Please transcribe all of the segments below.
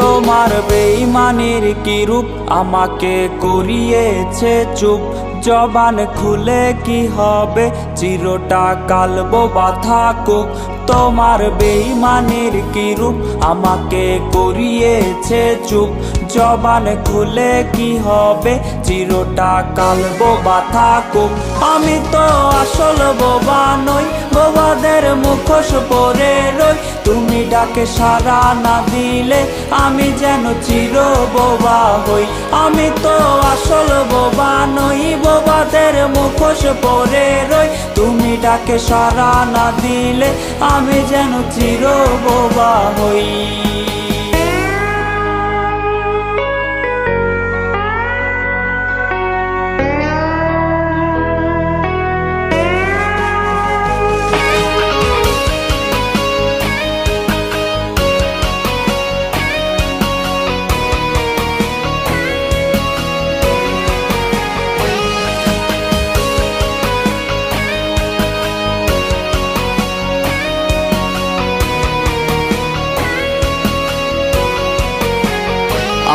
তোমার বেইমানের কি রূপ আমাকে করিয়েছে চুপ? জবান খুলে কি হবে? চিরটা কালবো বা থাকুক। তোমার বেইমানের কি রূপ? আমাকে করিয়েছে চুপ। জবান খুলে কি হবে? চিরটা কালবো বা থাকুক। আমি তো আসল বোবা নই বোবাদের মুখোশ পরে রই। তুমি ডাকে সারা না দিলে আমি যেন চির বোবা হই। আমি তো আসল বোবা নই বোবাদের মুখোশ পরে রই। তুমি ডাকে সারা না দিলে আমি যেন চির বোবা হই।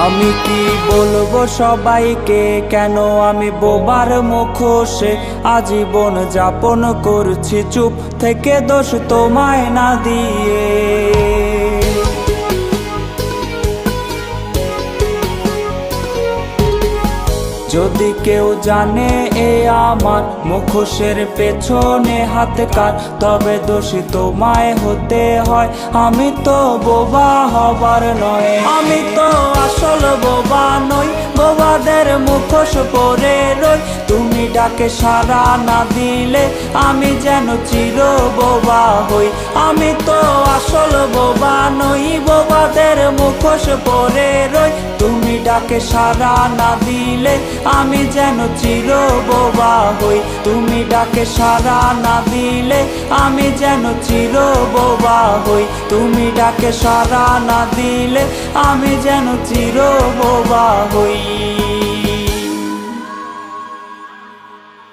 আমি কি বলব সবাইকে? কেন আমি বোবার মুখোশে আজীবন যাপন করছি? চুপ থেকে দোষ তোমায় না দিয়ে। যদি কেউ জানে এ আমার মুখোশের পেছনে হাত কার, তবে দোষী তোমায় হতে হয়। আমি তো বোবা হবার নয়। আমি তো বোবা নই বোবাদের মুখোশ পরে রই। তুমি ডাকে সারা না দিলে আমি যেন চির বোবা হই। আমি তো আসল বোবা নই বোবাদের মুখোশ পরে রই। তুমি ডাকে সারা না দিলে আমি যেন চির বোবা হই। তুমি ডাকে, সারা না দিলে আমি যেন চির বোবা হই। তুমি ডাকে, সারা না দিলে আমি যেন চির বোবা হই।